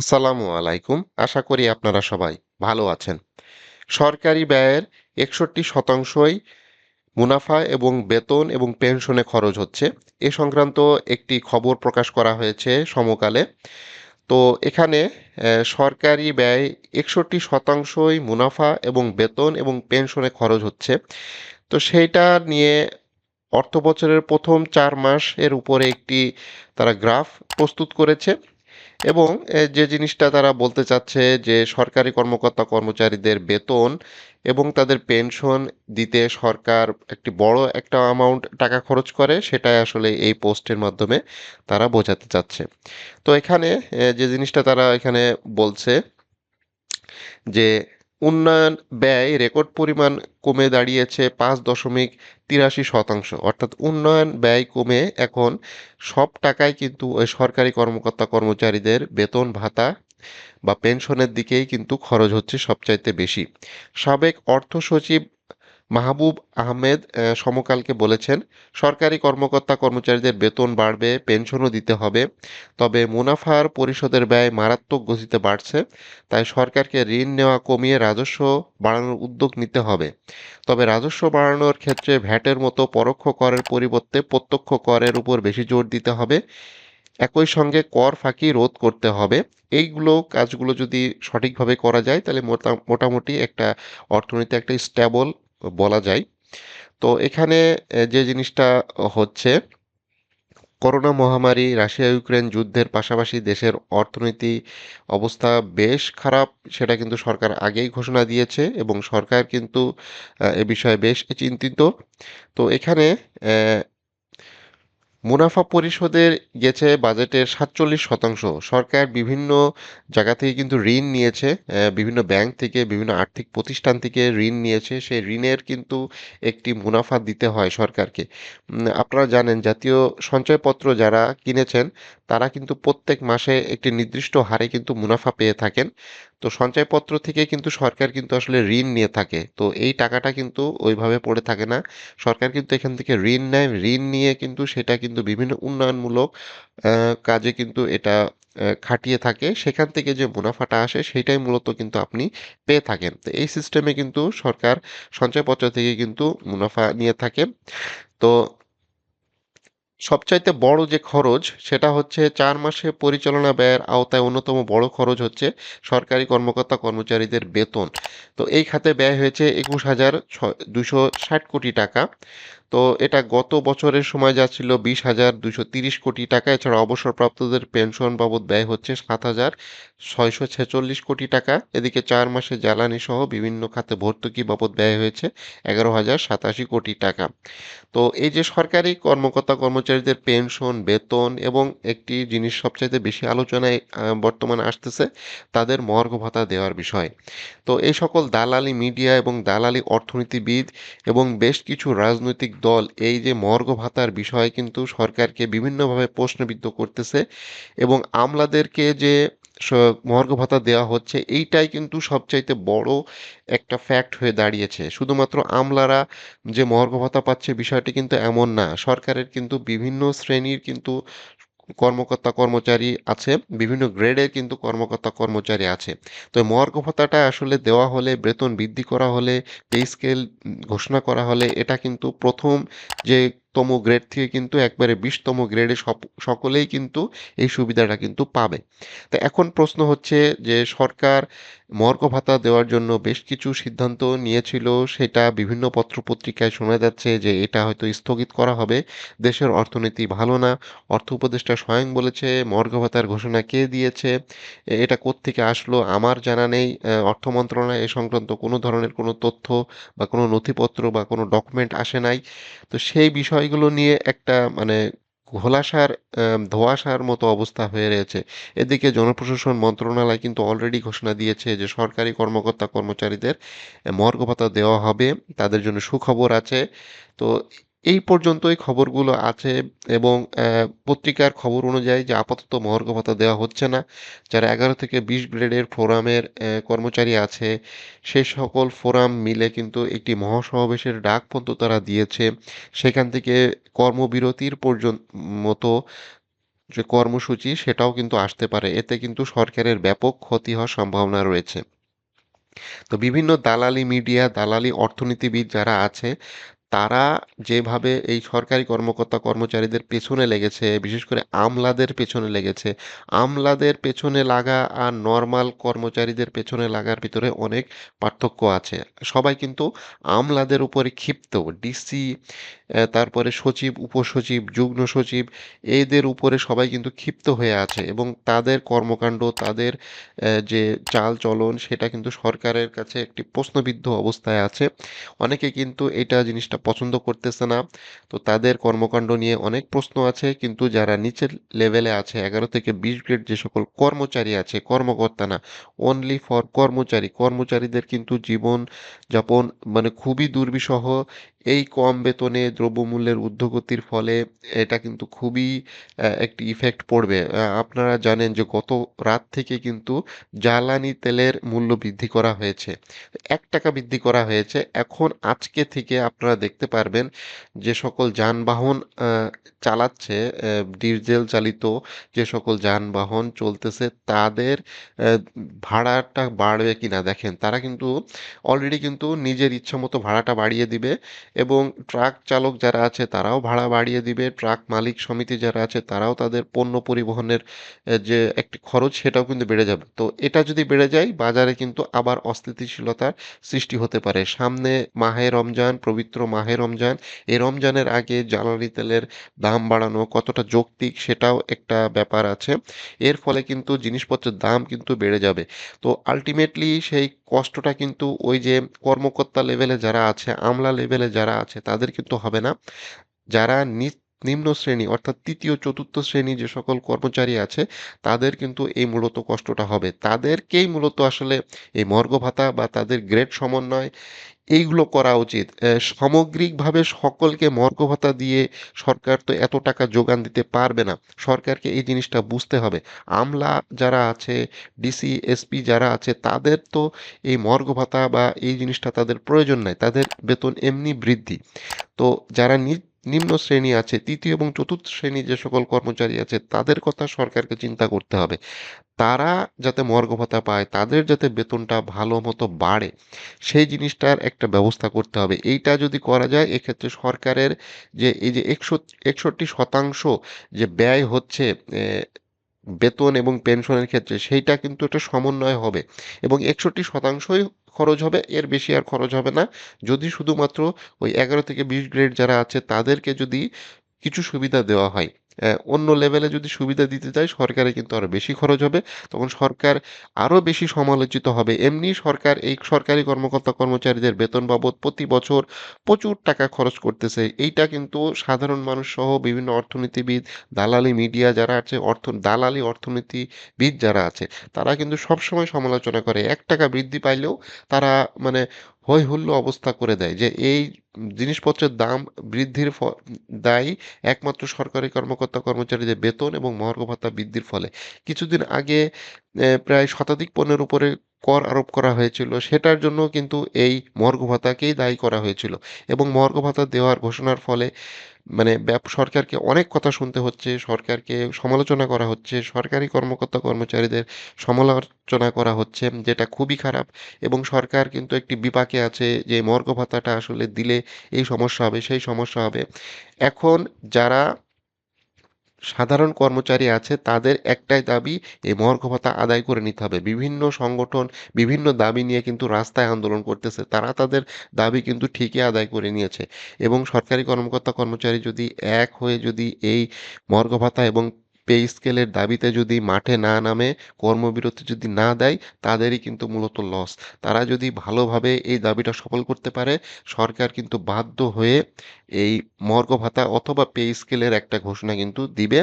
আসসালামু আলাইকুম। আশা করি আপনারা সবাই ভালো আছেন। সরকারি ব্যয়ের ৬১ শতাংশই মুনাফা এবং বেতন এবং পেনশনে খরচ হচ্ছে। এ সংক্রান্ত একটি খবর প্রকাশ করা হয়েছে সমকালে। তো এখানে সরকারি ব্যয় ৬১ শতাংশই মুনাফা এবং বেতন এবং পেনশনে খরচ হচ্ছে। তো সেইটা নিয়ে অর্থ বছরের ১ম ৪ মাসের উপরে একটি তারা গ্রাফ প্রস্তুত করেছে। এবং যে জিনিসটা তারা বলতে চাচ্ছে যে সরকারি কর্মকর্তা কর্মচারীদের বেতন এবং তাদের পেনশন দিতে সরকার একটি বড় একটা অ্যামাউন্ট টাকা খরচ করে, সেটাই আসলে এই পোস্টের মাধ্যমে তারা বোঝাতে চাচ্ছে। তো এখানে যে জিনিসটা তারা এখানে বলছে যে উন্নয়ন, ব্যয়, রেকর্ড পরিমাণ কমে দাঁড়িয়েছে পাঁচ দশমিক তিরাশি শতাংশ। অর্থাৎ উন্নয়ন, ব্যয় কমে এখন সব টাকায় কিন্তু ওই সরকারি কর্মকর্তা কর্মচারীদের বেতন, ভাতা বা পেনশনের দিকেই কিন্তু খরচ হচ্ছে সবচাইতে বেশি। সাবেক অর্থ সচিব মাহবুব আহমেদ সমকালকে বলেছেন, সরকারি কর্মকর্তা কর্মচারীদের বেতন বাড়বে, পেনশনও দিতে হবে, তবে মুনাফার পরিশোধের ব্যয় মারাত্মক গতিতে বাড়ছে, তাই সরকারকে ঋণ নেওয়া কমিয়ে রাজস্ব বাড়ানোর উদ্যোগ নিতে হবে। তবে রাজস্ব বাড়ানোর ক্ষেত্রে ভ্যাটের মতো পরোক্ষ করের পরিবর্তে প্রত্যক্ষ করের উপর বেশি জোর দিতে হবে, একই সঙ্গে কর ফাঁকি রোধ করতে হবে। এইগুলো কাজগুলো যদি সঠিকভাবে করা যায়, তাহলে মোটা, মোটামুটি একটা অর্থনীতি একটা স্ট্যাবল বলা যায়। তো এখানে যে জিনিসটা হচ্ছে, করোনা মহামারী রাশিয়া ইউক্রেন যুদ্ধের পাশাপাশি দেশের অর্থনীতি অবস্থা বেশ খারাপ, সেটা কিন্তু সরকার আগেই ঘোষণা দিয়েছে এবং সরকার কিন্তু, এ বিষয়ে বেশ চিন্তিত। তো এখানে মুনাফা পরিশোধের গেছে বাজেটের সাতচল্লিশ শতাংশ। সরকার বিভিন্ন জায়গা থেকে কিন্তু ঋণ নিয়েছে বিভিন্ন ব্যাংক থেকে, বিভিন্ন আর্থিক প্রতিষ্ঠান থেকে ঋণ নিয়েছে। সেই ঋণের কিন্তু একটি মুনাফা দিতে হয় সরকারকে। আপনারা জানেন, জাতীয় সঞ্চয়পত্র যারা কিনেছেন, তারা কিন্তু প্রত্যেক মাসে একটি নির্দিষ্ট হারে কিন্তু মুনাফা পেয়ে থাকেন। তো সঞ্চয়পত্র থেকে কিন্তু সরকার কিন্তু আসলে ঋণ নিয়ে থাকে। তো এই টাকাটা কিন্তু ওইভাবে পড়ে থাকে না। সরকার কিন্তু এখান থেকে ঋণ নেয়। ঋণ নিয়ে কিন্তু সেটা কিন্তু বিভিন্ন উন্নয়নমূলক কাজে কিন্তু এটা খাটিয়ে থাকে। সেখান থেকে যে মুনাফাটা আসে সেটাই মূলত কিন্তু আপনি পেয়ে থাকেন। তো এই সিস্টেমে কিন্তু সরকার সঞ্চয়পত্র থেকে কিন্তু মুনাফা নিয়ে থাকে। তো সবচাইতে বড় যে খরচ সেটা হচ্ছে চার মাসে পরিচালনা ব্যয়ের আওতায় অন্যতম বড় খরচ হচ্ছে সরকারি কর্মকর্তা কর্মচারীদের বেতন। তো এই খাতে ব্যয় হয়েছে একুশ হাজার দুশো ষাট কোটি টাকা। তো এটা গত বছরের সময় যা ছিল বিশ হাজার দুশো তিরিশ কোটি টাকা, এছাড়া অবসরপ্রাপ্তদের পেনশন বাবদ ব্যয় হচ্ছে সাত হাজার ছয়শো ছেচল্লিশ কোটি টাকা। এদিকে চার মাসে জ্বালানি সহ বিভিন্ন খাতে ভর্তুকি বাবদ ব্যয় হয়েছে এগারো হাজার সাতাশি কোটি টাকা। তো এই যে সরকারি কর্মকর্তা কর্মচারীদের পেনশন, বেতন এবং একটি জিনিস সবচাইতে বেশি আলোচনায় বর্তমানে আসতেছে, তাদের মর্গ ভাতা দেওয়ার বিষয়। তো এই সকল দালালি মিডিয়া এবং দালালি অর্থনীতিবিদ এবং বেশ কিছু রাজনৈতিক দল, এই যে মর্গ ভাতার বিষয়ে কিন্তু সরকারকে বিভিন্নভাবে প্রশ্নবিদ্ধ করতেছে এবং আমলাদেরকে যে মর্গ ভাতা দেওয়া হচ্ছে, এইটাই কিন্তু সবচাইতে বড় একটা ফ্যাক্ট হয়ে দাঁড়িয়েছে। শুধুমাত্র আমলারা যে মর্গ ভাতা পাচ্ছে বিষয়টি কিন্তু এমন না, সরকারের কিন্তু বিভিন্ন শ্রেণির কিন্তু কর্মকর্তা কর্মচারী আছে, বিভিন্ন গ্রেডের কিন্তু কর্মকর্তা কর্মচারী আছে। তো মর্গ ভাতাটা আসলে দেওয়া হলে, বেতন বৃদ্ধি করা হলে, পে স্কেল ঘোষণা করা হলে, এটা কিন্তু প্রথম যে তম গ্রেড থেকে কিন্তু একবারে বিশতম গ্রেডে সকলেই কিন্তু এই সুবিধাটা কিন্তু পাবে। তো এখন প্রশ্ন হচ্ছে যে সরকার মর্গ ভাতা দেওয়ার জন্য বেশ কিছু সিদ্ধান্ত নিয়েছিল। সেটা বিভিন্ন পত্রপত্রিকায় শোনা যাচ্ছে যে এটা হয়তো স্থগিত করা হবে। দেশের অর্থনীতি ভালো না। অর্থ উপদেষ্টা স্বয়ং বলেছে মর্গ ভাতার ঘোষণা কে দিয়েছে? এটা কোত্থেকে আসলো? আমার জানা নেই। অর্থ মন্ত্রণালয় এ সংক্রান্ত কোনো ধরনের কোনো তথ্য বা কোনো নথিপত্র বা কোনো ডকুমেন্ট আসে নাই। তো সেই বিষয়গুলো নিয়ে একটা মানে ঘোলাসার ধোয়াশার মতো অবস্থা হয়ে রয়েছে। এদিকে জনপ্রশাসন মন্ত্রণালয় কিন্তু অলরেডি ঘোষণা দিয়েছে যে সরকারি কর্মকর্তা কর্মচারীদের মর্গ ভাতা দেওয়া হবে। তাদের জন্য সুখবর আছে। তো এই পর্যন্তই খবরগুলো আছে এবং পত্রিকার খবর অনুযায়ী যে আপাতত মহার্ঘ ভাতা দেওয়া হচ্ছে না, যারা এগারো থেকে বিশ গ্রেডের ফোরামের কর্মচারী আছে, সে সকল ফোরাম মিলে কিন্তু একটি মহাসমাবেশের ডাক পর্যন্ত তারা দিয়েছে। সেখান থেকে কর্মবিরতির পর্যন্ত মতো যে কর্মসূচি, সেটাও কিন্তু আসতে পারে। এতে কিন্তু সরকারের ব্যাপক ক্ষতি হওয়ার সম্ভাবনা রয়েছে। তো বিভিন্ন দালালি মিডিয়া, দালালি অর্থনীতিবিদ যারা আছে তারা যেভাবে এই সরকারি কর্মকর্তা কর্মচারীদের পেছনে লেগেছে, বিশেষ করে আমলাদের পেছনে লেগেছে, আমলাদের পেছনে লাগা আর নর্মাল কর্মচারীদের পেছনে লাগার ভিতরে অনেক পার্থক্য আছে। সবাই কিন্তু আমলাদের উপরে ক্ষিপ্ত, ডিসি তারপরে সচিব, উপসচিব, যুগ্ম সচিব, এদের উপরে সবাই কিন্তু ক্ষিপ্ত হয়ে আছে এবং তাদের কর্মকাণ্ড, তাদের যে চাল চলন, সেটা কিন্তু সরকারের কাছে একটি প্রশ্নবিদ্ধ অবস্থায় আছে। অনেকে কিন্তু এটা জিনিসটা পছন্দ করতেছে না। তো তাদের কর্মকাণ্ড নিয়ে অনেক প্রশ্ন আছে, কিন্তু যারা নিচের লেভেলে আছে, এগারো থেকে বিশ গ্রেড যে সকল কর্মচারী আছে, কর্মকর্তা না অনলি ফর কর্মচারী, কর্মচারীদের কিন্তু জীবন যাপন মানে খুবই দুর্বিষহ। এই কম বেতনে দ্রব্যমূল্যের ঊর্ধ্বগতির ফলে এটা কিন্তু খুবই একটি ইফেক্ট পড়বে। আপনারা জানেন যে গত রাত থেকে কিন্তু জ্বালানি তেলের মূল্য বৃদ্ধি করা হয়েছে। এক টাকা বৃদ্ধি করা হয়েছে। এখন আজকে থেকে আপনারা দেখতে পারবেন যে সকল যানবাহন চালাচ্ছে ডিজেল চালিত যে সকল যানবাহন চলতেছে, তাদের ভাড়াটা বাড়বে কিনা দেখেন। তারা কিন্তু অলরেডি কিন্তু নিজের ইচ্ছা মতো ভাড়াটা বাড়িয়ে দিবে। এবং ট্রাক চালক যারা আছে তারাও ভাড়া বাড়িয়ে দিবে। ট্রাক মালিক সমিতি যারা আছে তারাও তাদের পণ্য পরিবহনের যে একটি খরচ সেটাও কিন্তু বেড়ে যাবে। তো এটা যদি বেড়ে যায়, বাজারে কিন্তু আবার অস্থিতিশীলতার সৃষ্টি হতে পারে। সামনে মাহে রমজান, পবিত্র মাহে রমজান, এই রমজানের আগে জ্বালানি তেলের দাম বাড়ানো কতটা যৌক্তিক সেটাও একটা ব্যাপার আছে। এর ফলে কিন্তু জিনিসপত্রের দাম কিন্তু বেড়ে যাবে। তো আলটিমেটলি সেই কষ্টটা কিন্তু ওই যে কর্মকর্তা লেভেলে যারা আছে, আমলা লেভেলে যারা আছে, তাদের কিন্তু হবে না। যারা নিম্ন শ্রেণি অর্থাৎ তৃতীয়, চতুর্থ শ্রেণি যে সকল কর্মচারী আছে, তাদের কিন্তু এই মূলত কষ্টটা হবে। তাদেরকেই মূলত আসলে এই মর্গ ভাতা বা তাদের গ্রেড সমন্বয় এইগুলো করা উচিত। সামগ্রিকভাবে সকলকে মর্গ ভাতা দিয়ে সরকার তো এত টাকা যোগান দিতে পারবে না। সরকারকে এই জিনিসটা বুঝতে হবে। আমলা যারা আছে, ডিসি, এসপি যারা আছে, তাদের তো এই মর্গ ভাতা বা এই জিনিসটা তাদের প্রয়োজন নাই। তাদের বেতন এমনি বৃদ্ধি। তো যারা নিম্ন শ্রেণি আছে, তৃতীয় এবং চতুর্থ শ্রেণি যে সকল কর্মচারী আছে, তাদের কথা সরকারকে চিন্তা করতে হবে। তারা যাতে মর্গ ভাতা পায়, তাদের যাতে বেতনটা ভালো মতো বাড়ে, সেই জিনিসটার একটা ব্যবস্থা করতে হবে। এইটা যদি করা যায়, এক্ষেত্রে সরকারের যে, এই যে একশো, একষট্টি শতাংশ যে ব্যয় হচ্ছে বেতন এবং পেনশনের ক্ষেত্রে, সেইটা কিন্তু একটা সমন্বয় হবে। এবং একষট্টি শতাংশই খরচ হবে, এর বেশি আর খরচ হবে না। যদি শুধুমাত্র ওই এগারো থেকে বিশ গ্রেড যারা আছে, তাদেরকে যদি কিছু সুবিধা দেওয়া হয় অন্য লেভেলে যদি সুবিধা দিতে চায়, সরকারে কিন্তু আরও বেশি খরচ হবে। তখন সরকার আরও বেশি সমালোচিত হবে। এমনি সরকার, এই সরকারি কর্মকর্তা কর্মচারীদের বেতন বাবদ প্রতি বছর প্রচুর টাকা খরচ করতেছে। এইটা কিন্তু সাধারণ মানুষ সহ বিভিন্ন অর্থনীতিবিদ, দালালি মিডিয়া যারা আছে, অর্থ, দালালি অর্থনীতিবিদ যারা আছে, তারা কিন্তু সবসময় সমালোচনা করে। এক টাকা বৃদ্ধি পাইলেও তারা মানে হৈ অবস্থা করে দেয় যে এই জিনিসপত্রের দাম বৃদ্ধির দায়ী একমাত্র সরকারি কর্মকর্তা কর্মচারীদের বেতন এবং মহার্ঘ ভাতা বৃদ্ধির ফলে। কিছুদিন আগে প্রায় শতাধিক পণ্যের উপরে কর আরোপ করা হয়েছিল, সেটার জন্য কিন্তু এই মর্গ ভাতাকেই দায়ী করা হয়েছিল। এবং মর্গ ভাতা দেওয়ার ঘোষণার ফলে মানে সরকারকে অনেক কথা শুনতে হচ্ছে, সরকারকে সমালোচনা করা হচ্ছে, সরকারি কর্মকর্তা কর্মচারীদের সমালোচনা করা হচ্ছে, যেটা খুবই খারাপ। এবং সরকার কিন্তু একটি বিপাকে আছে যে মর্গ ভাতাটা আসলে দিলে এই সমস্যা হবে, সেই সমস্যা হবে। এখন যারা সাধারণ কর্মচারী আছে, তাদের একটাই দাবি, এই মর্গ ভাতা আদায় করে নিতে হবে। বিভিন্ন সংগঠন বিভিন্ন দাবি নিয়ে কিন্তু রাস্তায় আন্দোলন করতেছে, তারা তাদের দাবি কিন্তু ঠিকই আদায় করে নিয়েছে। এবং সরকারি কর্মকর্তা কর্মচারী যদি এক হয়ে যদি এই মর্গ ভাতা এবং পে স্কেলের দাবিতে যদি মাঠে না নামে, কর্মবিরতি যদি না দেয়, তাদেরই কিন্তু মূলত লস। তারা যদি ভালোভাবে এই দাবিটা সফল করতে পারে, সরকার কিন্তু বাধ্য হয়ে এই মর্গ ভাতা অথবা পে স্কেলের একটা ঘোষণা কিন্তু দিবে।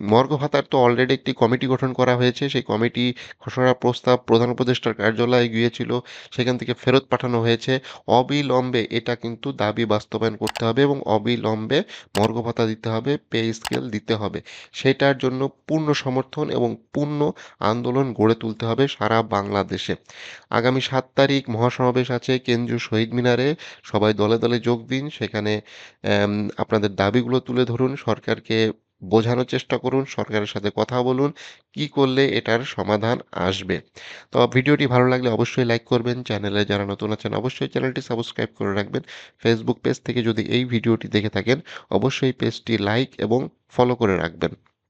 মর্গ ভাতার তো অলরেডি একটি কমিটি গঠন করা হয়েছে। সেই কমিটি ঘোষণার প্রস্তাব প্রধান উপদেষ্টার কার্যালয়ে গিয়েছিল। সেখান থেকে ফেরত পাঠানো হয়েছে। অবিলম্বে এটা কিন্তু দাবি বাস্তবায়ন করতে হবে এবং অবিলম্বে মর্গ ভাতা দিতে হবে, পে স্কেল দিতে হবে। সেটার জন্য পূর্ণ সমর্থন এবং পূর্ণ আন্দোলন গড়ে তুলতে হবে সারা বাংলাদেশে। আগামী সাত তারিখ মহাসমাবেশ আছে কেন্দ্রীয় শহীদ মিনারে। সবাই দলে দলে যোগ দিন। সেখানে আপনাদের দাবিগুলো তুলে ধরুন। সরকারকে বোঝানোর চেষ্টা করুন, সরকারের সাথে কথা বলুন, কি করলে এটার সমাধান আসবে। তো ভিডিওটি ভালো লাগলে অবশ্যই লাইক করবেন, চ্যানেলে যারা নতুন আছেন অবশ্যই চ্যানেলটি সাবস্ক্রাইব করে রাখবেন। ফেসবুক পেজ থেকে যদি এই ভিডিওটি দেখে থাকেন, অবশ্যই পেজটি লাইক এবং ফলো করে রাখবেন।